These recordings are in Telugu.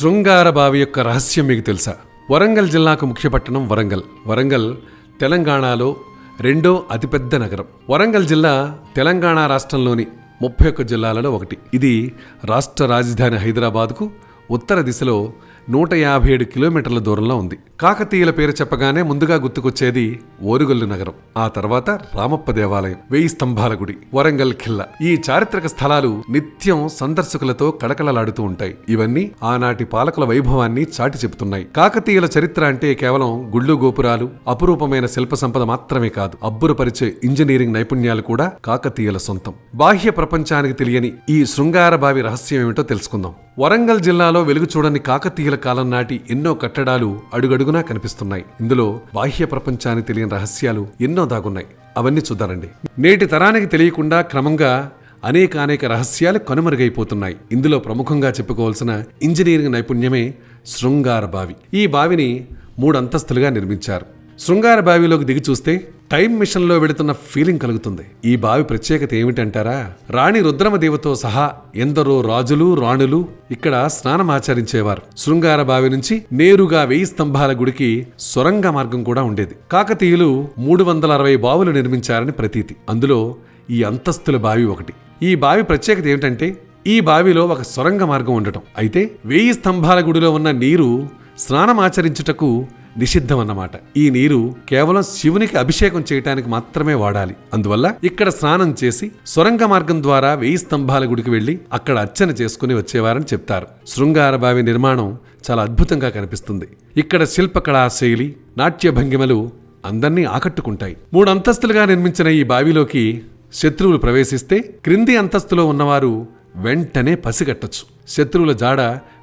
శృంగార బావి యొక్క రహస్యం మీకు తెలుసా? వరంగల్ జిల్లాకు ముఖ్య పట్టణం వరంగల్. వరంగల్ తెలంగాణలో రెండో అతిపెద్ద నగరం. వరంగల్ జిల్లా తెలంగాణ రాష్ట్రంలోని ముప్పై ఒక్క జిల్లాలలో ఒకటి. ఇది రాష్ట్ర రాజధాని హైదరాబాద్కు ఉత్తర దిశలో నూట యాభై ఏడు కిలోమీటర్ల దూరంలో ఉంది. కాకతీయుల పేరు చెప్పగానే ముందుగా గుర్తుకొచ్చేది ఓరుగల్లు నగరం ఆ తర్వాత రామప్ప దేవాలయం వెయ్యి స్తంభాల గుడి వరంగల్ ఖిల్లా. ఈ చారిత్రక స్థలాలు నిత్యం సందర్శకులతో కడకళలాడుతూ ఉంటాయి. ఇవన్నీ ఆనాటి పాలకుల వైభవాన్ని చాటి చెబుతున్నాయి. కాకతీయుల చరిత్ర అంటే కేవలం గుళ్ళు గోపురాలు అపురూపమైన శిల్ప సంపద మాత్రమే కాదు అబ్బురపరిచే ఇంజనీరింగ్ నైపుణ్యాలు కూడా కాకతీయుల సొంతం. బాహ్య ప్రపంచానికి తెలియని ఈ శృంగార బావి రహస్యం ఏమిటో తెలుసుకుందాం. వరంగల్ జిల్లాలో వెలుగు చూడని కాకతీయుల కాలం నాటి ఎన్నో కట్టడాలు అడుగడుగునా కనిపిస్తున్నాయి. ఇందులో బాహ్య ప్రపంచానికి తెలియని రహస్యాలు ఎన్నో దాగున్నాయి. అవన్నీ చూద్దారండి నేటి తరానికి తెలియకుండా క్రమంగా అనేక అనేక రహస్యాలు కనుమరుగైపోతున్నాయి. ఇందులో ప్రముఖంగా చెప్పుకోవాల్సిన ఇంజనీరింగ్ నైపుణ్యమే శృంగార బావి. ఈ బావిని మూడు అంతస్తులుగా నిర్మించారు. శృంగార బావిలోకి దిగి చూస్తే టైం మిషన్లో వెడుతున్న ఫీలింగ్ కలుగుతుంది. ఈ బావి ప్రత్యేకత ఏమిటంటారా? రాణి రుద్రమదేవతో సహా ఎందరో రాజులు రాణులు ఇక్కడ స్నానం ఆచరించేవారు. శృంగార బావి నుంచి నేరుగా వెయ్యి స్తంభాల గుడికి సొరంగ మార్గం కూడా ఉండేది. కాకతీయులు మూడు వందల అరవై బావులు నిర్మించారని ప్రతీతి. అందులో ఈ అంతస్తుల బావి ఒకటి. ఈ బావి ప్రత్యేకత ఏమిటంటే ఈ బావిలో ఒక సొరంగ మార్గం ఉండటం. అయితే వెయ్యి స్తంభాల గుడిలో ఉన్న నీరు స్నానం ఆచరించుటకు నిషిద్ధం అన్నమాట ఈ నీరు కేవలం శివునికి అభిషేకం చేయటానికి మాత్రమే వాడాలి. అందువల్ల ఇక్కడ స్నానం చేసి సొరంగ మార్గం ద్వారా వెయ్యి స్తంభాల గుడికి వెళ్ళి అక్కడ అర్చన చేసుకుని వచ్చేవారని చెప్తారు. శృంగార బావి నిర్మాణం చాలా అద్భుతంగా కనిపిస్తుంది. ఇక్కడ శిల్పకళా శైలి నాట్య భంగిమలు అందర్నీ ఆకట్టుకుంటాయి. మూడు అంతస్తులుగా నిర్మించిన ఈ బావిలోకి శత్రువులు ప్రవేశిస్తే క్రింది అంతస్తులో ఉన్నవారు వెంటనే పసిగట్టొచ్చు. శత్రువుల జాడ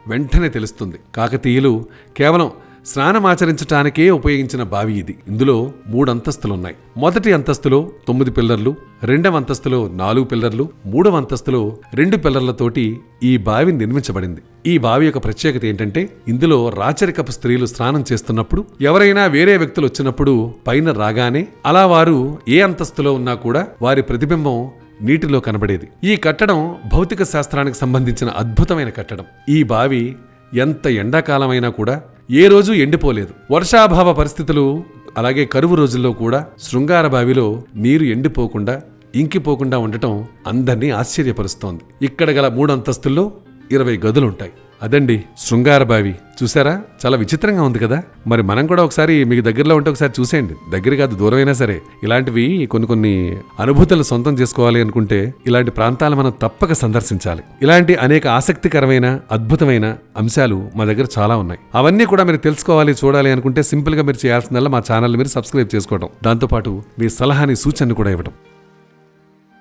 వెంటనే తెలుస్తుంది. కాకతీయులు కేవలం స్నానమాచరించటానికే ఉపయోగించిన బావి ఇది. ఇందులో మూడు అంతస్తులున్నాయి. మొదటి అంతస్తులో తొమ్మిది పిల్లర్లు రెండవ అంతస్తులో నాలుగు పిల్లర్లు మూడవ అంతస్తులో రెండు పిల్లర్లతోటి ఈ బావి నిర్మించబడింది. ఈ బావి యొక్క ప్రత్యేకత ఏంటంటే ఇందులో రాచరికపు స్త్రీలు స్నానం చేస్తున్నప్పుడు ఎవరైనా వేరే వ్యక్తులు వచ్చినప్పుడు పైన రాగానే అలా వారు ఏ అంతస్తులో ఉన్నా కూడా వారి ప్రతిబింబం నీటిలో కనబడేది. ఈ కట్టడం భౌతిక శాస్త్రానికి సంబంధించిన అద్భుతమైన కట్టడం. ఈ బావి ఎంత ఎండాకాలమైనా కూడా ఏ రోజు ఎండిపోలేదు. వర్షాభావ పరిస్థితులు అలాగే కరువు రోజుల్లో కూడా శృంగార బావిలో నీరు ఎండిపోకుండా ఇంకిపోకుండా ఉండటం అందరినీ ఆశ్చర్యపరుస్తోంది. ఇక్కడ గల మూడు అంతస్తుల్లో ఇరవై గదులుంటాయి. అదండి శృంగార బావి. చూసారా? చాలా విచిత్రంగా ఉంది కదా? మరి మనం కూడా ఒకసారి మీకు దగ్గరలో ఉంటే ఒకసారి చూసేయండి. దగ్గర కాదు దూరమైనా సరే. ఇలాంటివి కొన్ని కొన్ని అనుభూతులు సొంతం చేసుకోవాలి అనుకుంటే ఇలాంటి ప్రాంతాలు మనం తప్పక సందర్శించాలి. ఇలాంటి అనేక ఆసక్తికరమైన అద్భుతమైన అంశాలు మా దగ్గర చాలా ఉన్నాయి. అవన్నీ కూడా మీరు తెలుసుకోవాలి చూడాలి అనుకుంటే సింపుల్గా మీరు చేయాల్సిందల్లా మా ఛానల్ మీరు సబ్స్క్రైబ్ చేసుకోవడం దాంతోపాటు మీ సలహాని సూచనలు కూడా ఇవ్వడం